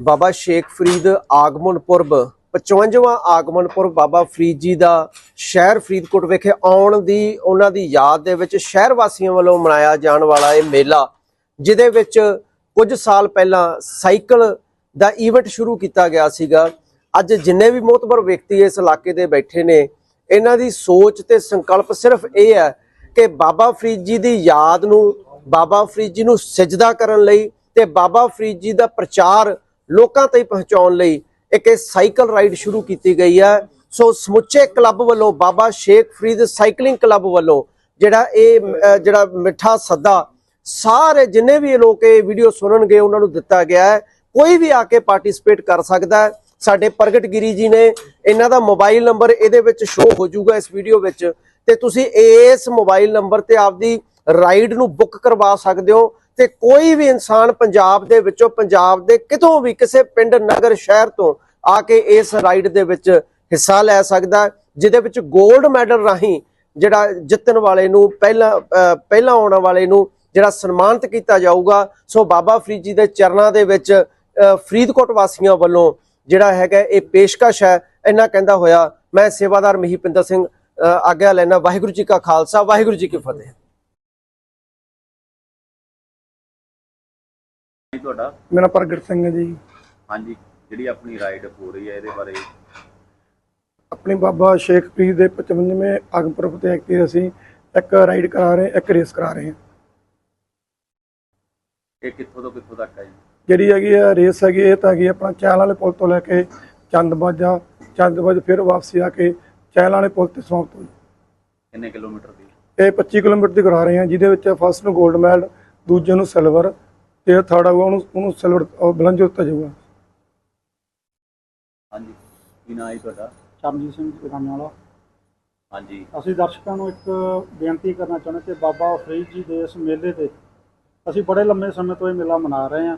ਬਾਬਾ ਸ਼ੇਖ ਫਰੀਦ ਆਗਮਨ ਪੁਰਬ 55ਵਾਂ ਆਗਮਨ ਪੁਰਬ ਬਾਬਾ ਫਰੀਦ ਜੀ ਦਾ ਸ਼ਹਿਰ ਫਰੀਦਕੋਟ ਵਿਖੇ ਆਉਣ ਦੀ ਉਹਨਾਂ ਦੀ ਯਾਦ ਦੇ ਵਿੱਚ ਸ਼ਹਿਰ ਵਾਸੀਆਂ ਵੱਲੋਂ ਮਨਾਇਆ ਜਾਣ ਵਾਲਾ ਇਹ ਮੇਲਾ, ਜਿਹਦੇ ਵਿੱਚ ਕੁਝ ਸਾਲ ਪਹਿਲਾਂ ਸਾਈਕਲ ਦਾ ਇਵੈਂਟ ਸ਼ੁਰੂ ਕੀਤਾ ਗਿਆ ਸੀਗਾ। ਅੱਜ ਜਿੰਨੇ ਵੀ ਮੋਤਬਰ ਵਿਅਕਤੀ ਇਸ ਇਲਾਕੇ ਦੇ ਬੈਠੇ ਨੇ, ਇਹਨਾਂ ਦੀ ਸੋਚ ਤੇ ਸੰਕਲਪ ਸਿਰਫ ਇਹ ਹੈ ਕਿ ਬਾਬਾ ਫਰੀਦ ਜੀ ਦੀ ਯਾਦ ਨੂੰ, ਬਾਬਾ ਫਰੀਦ ਜੀ ਨੂੰ ਸਜਦਾ ਕਰਨ ਲਈ ਤੇ ਬਾਬਾ ਫਰੀਦ ਜੀ ਦਾ ਪ੍ਰਚਾਰ ਲੋਕਾਂ ਤੱਕ ਪਹੁੰਚਾਉਣ ਲਈ ਇੱਕ ਇਹ ਸਾਈਕਲ ਰਾਈਡ ਸ਼ੁਰੂ ਕੀਤੀ ਗਈ ਹੈ ਸੋ ਸਮੁੱਚੇ ਕਲੱਬ ਵੱਲੋਂ ਬਾਬਾ ਸ਼ੇਖ ਫਰੀਦ ਸਾਈਕਲਿੰਗ ਕਲੱਬ ਵੱਲੋਂ ਜਿਹੜਾ ਇਹ ਜਿਹੜਾ ਮਿੱਠਾ ਸੱਦਾ ਸਾਰੇ ਜਿੰਨੇ ਵੀ ਲੋਕ ਇਹ ਵੀਡੀਓ ਸੁਣਨਗੇ, ਉਹਨਾਂ ਨੂੰ ਦਿੱਤਾ ਗਿਆ ਹੈ। ਕੋਈ ਵੀ ਆ ਕੇ ਪਾਰਟਿਸਿਪੇਟ ਕਰ ਸਕਦਾ ਹੈ। ਸਾਡੇ ਪ੍ਰਗਟ ਗਿਰੀ ਜੀ ਨੇ ਇਹਨਾਂ ਦਾ ਮੋਬਾਈਲ ਨੰਬਰ ਇਹਦੇ ਵਿੱਚ ਸ਼ੋਅ ਹੋ ਜਾਊਗਾ ਇਸ ਵੀਡੀਓ ਵਿੱਚ। ਤੇ ਤੁਸੀਂ ਇਸ ਮੋਬਾਈਲ ਨੰਬਰ ਤੇ ਆਪਦੀ ਰਾਈਡ ਨੂੰ ਬੁੱਕ ਕਰਵਾ ਸਕਦੇ ਹੋ। ਤੇ ਕੋਈ ਵੀ ਇਨਸਾਨ ਪੰਜਾਬ ਦੇ ਵਿੱਚੋਂ, ਪੰਜਾਬ ਦੇ ਕਿਤੋਂ ਵੀ ਕਿਸੇ ਪਿੰਡ, ਨਗਰ, ਸ਼ਹਿਰ ਤੋਂ ਆ ਕੇ ਇਸ ਰਾਈਡ ਦੇ ਵਿੱਚ ਹਿੱਸਾ ਲੈ ਸਕਦਾ ਜਿਹਦੇ ਵਿੱਚ 골ਡ ਮੈਡਲ ਰਾਹੀਂ ਜਿਹੜਾ ਜਿੱਤਣ ਵਾਲੇ ਨੂੰ ਪਹਿਲਾਂ ਪਹਿਲਾਂ ਆਉਣ ਵਾਲੇ ਨੂੰ ਜਿਹੜਾ ਸਨਮਾਨਿਤ ਕੀਤਾ ਜਾਊਗਾ, ਸੋ ਬਾਬਾ ਫਰੀਦ ਜੀ ਦੇ ਚਰਨਾਂ ਦੇ ਵਿੱਚ ਫਰੀਦਕੋਟ ਵਾਸੀਆਂ ਵੱਲੋਂ ਜਿਹੜਾ ਹੈਗਾ ਇਹ ਪੇਸ਼ਕਸ਼ ਹੈ ਇਹਨਾਂ ਕਹਿੰਦਾ ਹੋਇਆ, ਮੈਂ ਸੇਵਾਦਾਰ ਮਹੀਪਿੰਦਰ ਸਿੰਘ ਆਗਿਆ ਲੈਣਾ ਵਾਹਿਗੁਰੂ ਜੀ ਕਾ ਖਾਲਸਾ, ਵਾਹਿਗੁਰੂ ਜੀ ਕੀ ਫਤਿਹ। ਤੁਹਾਡਾ? ਮੇਰਾ ਪ੍ਰਗਟ ਸਿੰਘ ਹੈ ਜੀ। ਹਾਂਜੀ ਜਿਹੜੀ ਆਪਣੀ ਰਾਈਡ ਹੋ ਰਹੀ ਹੈ ਇਹਦੇ ਬਾਰੇ। ਆਪਣੀ ਬਾਬਾ ਸ਼ੇਖ ਫਰੀਦ ਦੇ 55ਵੇਂ ਅਗਪੁਰਬ ਤੇ ਕਿ ਅਸੀਂ ਇੱਕ ਰਾਈਡ ਕਰਾ ਰਹੇ ਇੱਕ ਰੇਸ ਕਰਾ ਰਹੇ ਹਾਂ। ਇਹ ਕਿੱਥੋਂ ਤੋਂ ਕਿੱਥੋਂ ਤੱਕ ਹੈ ਜੀ? ਜਿਹੜੀ ਹੈਗੀ ਆ ਰੇਸ ਹੈਗੀ ਇਹ ਤਾਂ ਹੈਗੀ ਆਪਣਾ ਚੈਲ ਵਾਲੇ ਪੁਲ ਤੋਂ ਲੈ ਕੇ ਚੰਦਬਾਜਾ ਚੰਦਬਾਜ ਫਿਰ ਵਾਪਸੀ ਆ ਕੇ ਚੈਲ ਵਾਲੇ ਪੁਲ ਤੇ ਸਮਾਪਤ ਹੋਈ ਕਿੰਨੇ ਕਿਲੋਮੀਟਰ ਦੀ? ਇਹ 25 ਕਿਲੋਮੀਟਰ ਦੀ ਕਰਾ ਰਹੇ ਹਾਂ ਜਿਹਦੇ ਵਿੱਚ ਫਸਟ ਨੂੰ 골ਡ ਮੈਡਲ ਦੂਜੇ ਨੂੰ ਸਿਲਵਰ ਤੇ ਥਰਡ ਆਊਗਾ ਉਹਨੂੰ ਉਹਨੂੰ ਸਿਲਵਰ ਬਲੰਜ ਦਿੱਤਾ ਜਾਊਗਾ। ਹਾਂਜੀ ਕੀ ਨਾਂ ਹੈ ਤੁਹਾਡਾ? ਚਰਨਜੀਤ ਸਿੰਘ ਦੁਕਾਨਾਂ ਵਾਲਾ। ਹਾਂਜੀ। ਅਸੀਂ ਦਰਸ਼ਕਾਂ ਨੂੰ ਇੱਕ ਬੇਨਤੀ ਕਰਨਾ ਚਾਹੁੰਦੇ ਕਿ ਬਾਬਾ ਫਰੀਦ ਜੀ ਦੇ ਇਸ ਮੇਲੇ ਤੇ ਅਸੀਂ ਬੜੇ ਲੰਮੇ ਸਮੇਂ ਤੋਂ ਇਹ ਮੇਲਾ ਮਨਾ ਰਹੇ ਹਾਂ।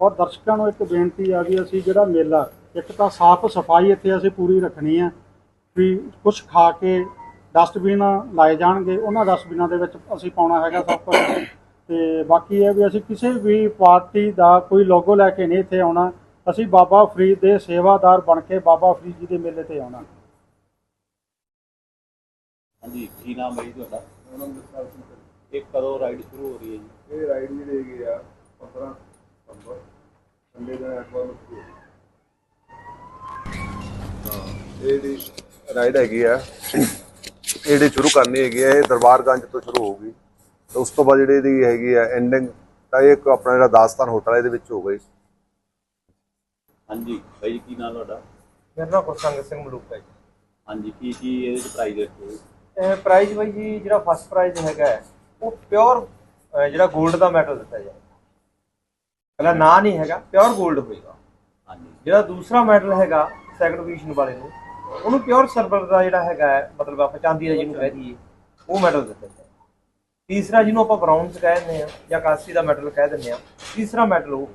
ਔਰ ਦਰਸ਼ਕਾਂ ਨੂੰ ਇੱਕ ਬੇਨਤੀ ਆ ਵੀ ਅਸੀਂ ਜਿਹੜਾ ਮੇਲਾ ਇੱਕ ਤਾਂ ਸਾਫ਼ ਸਫ਼ਾਈ ਇੱਥੇ ਅਸੀਂ ਪੂਰੀ ਰੱਖਣੀ ਹੈ ਵੀ ਕੁਝ ਖਾ ਕੇ ਡਸਟਬਿਨ ਲਾਏ ਜਾਣਗੇ। ਉਹਨਾਂ ਡਸਟਬਿਨਾਂ ਦੇ ਵਿੱਚ ਅਸੀਂ ਪਾਉਣਾ ਹੈਗਾ ਸਭ ਕੁਝ ਤੇ ਬਾਕੀ ਇਹ ਵੀ ਅਸੀਂ ਕਿਸੇ ਵੀ ਪਾਰਟੀ ਦਾ ਕੋਈ ਲੋਗੋ ਲੈ ਕੇ ਨਹੀਂ ਇੱਥੇ ਆਉਣਾ। ਅਸੀਂ ਬਾਬਾ ਫਰੀਦ ਦੇ ਸੇਵਾਦਾਰ ਬਣ ਕੇ ਬਾਬਾ ਫਰੀਦ ਜੀ ਦੇ ਮੇਲੇ ਤੇ ਆਉਣਾ। ਹਾਂਜੀ ਕੀ ਨਾਮ ਹੈ ਜੀ ਤੁਹਾਡਾ? ਇਹ ਕਦੋਂ ਰਾਈਡ ਸ਼ੁਰੂ ਹੋ ਰਹੀ ਹੈ ਜੀ? ਇਹ ਰਾਈਡ ਜਿਹੜੀ ਹੈਗੀ ਆ 15 ਸਤੰਬਰ ਸੰਡੇ ਦਿਨ ਐਤਵਾਰ ਨੂੰ ਸ਼ੁਰੂ ਹੋਈ ਇਹ ਜਿਹੜੀ ਰਾਈਡ ਹੈਗੀ ਆ। ਇਹ ਜਿਹੜੀ ਸ਼ੁਰੂ ਕਰਨੀ ਹੈਗੀ ਆ ਇਹ ਦਰਬਾਰਗੰਜ ਤੋਂ ਸ਼ੁਰੂ ਹੋਊਗੀ। ਤੇ ਉਸ ਤੋਂ ਬਾਅਦ ਜਿਹੜੀ ਇਹਦੀ ਹੈਗੀ ਆ ਐਂਡਿੰਗ ਤਾਂ ਇਹ ਇੱਕ ਆਪਣਾ ਜਿਹੜਾ ਦਾਸਤਾਨ ਹੋਟਲ ਹੈ ਇਹਦੇ ਵਿੱਚ ਹੋ ਗਈ। ਹਾਂਜੀ ਭਾਈ ਜੀ ਕੀ ਨਾਮ ਤੁਹਾਡਾ? ਮੇਰਾ ਨਾਮ ਗੁਰਸੰਗ ਸਿੰਘ ਮਲੂਕਾ ਜੀ। ਹਾਂਜੀ ਕੀ ਕੀ ਇਹਦੇ ਚ ਪ੍ਰਾਈਜ਼ ਰੱਖੇ ਹੋ? ਇਹ ਪ੍ਰਾਈਜ਼ ਬਾਈ ਜੀ ਜਿਹੜਾ ਫਸਟ ਪ੍ਰਾਈਜ਼ ਹੈਗਾ ਹੈ, ਉਹ ਪਿਓਰ ਜਿਹੜਾ 골ਡ ਦਾ ਮੈਡਲ ਦਿੱਤਾ ਜਾਏਗਾ। ਪਹਿਲਾ ਨਾਂ ਨਹੀਂ ਹੈਗਾ ਪਿਓਰ 골ਡ ਹੋਏਗਾ। ਹਾਂਜੀ। ਜਿਹੜਾ ਦੂਸਰਾ ਮੈਡਲ ਹੈਗਾ ਸੈਕੰਡ ਪੋਜੀਸ਼ਨ ਵਾਲੇ ਨੂੰ ਉਹਨੂੰ ਪਿਓਰ ਸਿਲਵਰ ਦਾ ਜਿਹੜਾ ਹੈਗਾ ਹੈ, ਮਤਲਬ ਆਪਾਂ ਚਾਂਦੀ ਦਾ ਜਿਹਨੂੰ ਕਹਿ ਦਈਏ ਉਹ ਮੈਡਲ ਦਿੱਤਾ ਜਾਏਗਾ। ਤੀਸਰਾ ਜਿਹਨੂੰ ਆਪਾਂ ਬ੍ਰਾਊਨਜ਼ ਕਹਿ ਦਿੰਦੇ ਆ ਜਾਂ ਕਾਂਸੀ ਦਾ ਮੈਡਲ ਕਹਿ ਦਿੰਦੇ ਆ ਤੀਸਰਾ ਮੈਡਲ ਉਹ